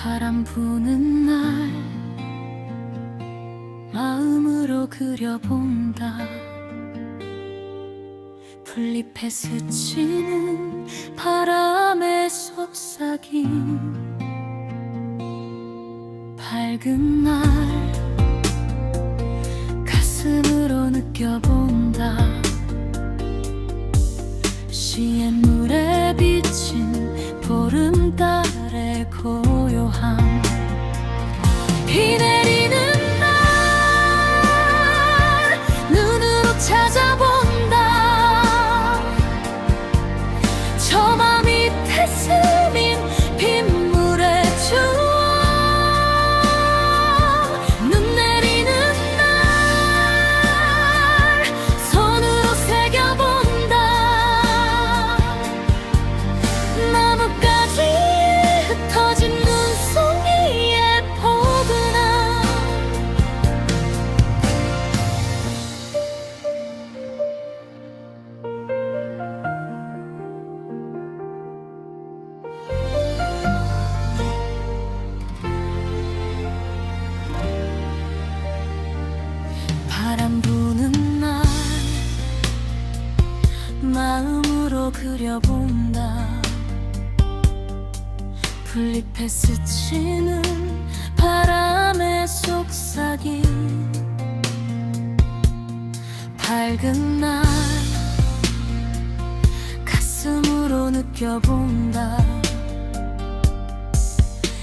바람 부는 날 마음으로 그려본다. 풀잎에 스치는 바람에 속삭임 밝은 날 가슴으로 느껴본다. 시냇물에 비친 보름 바람 부는 날 마음으로 그려본다. 풀잎에 스치는 바람의 속삭임 밝은 날 가슴으로 느껴본다.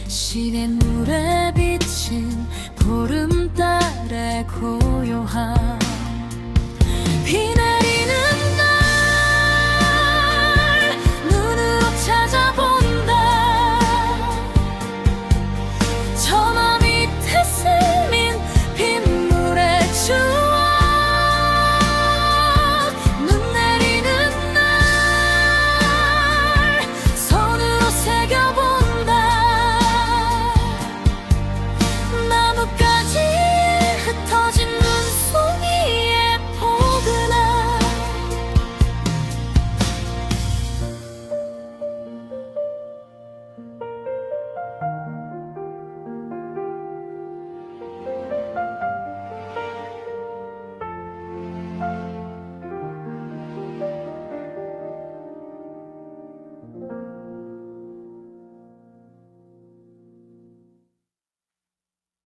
시냇물에 비친 보름달 의 고요함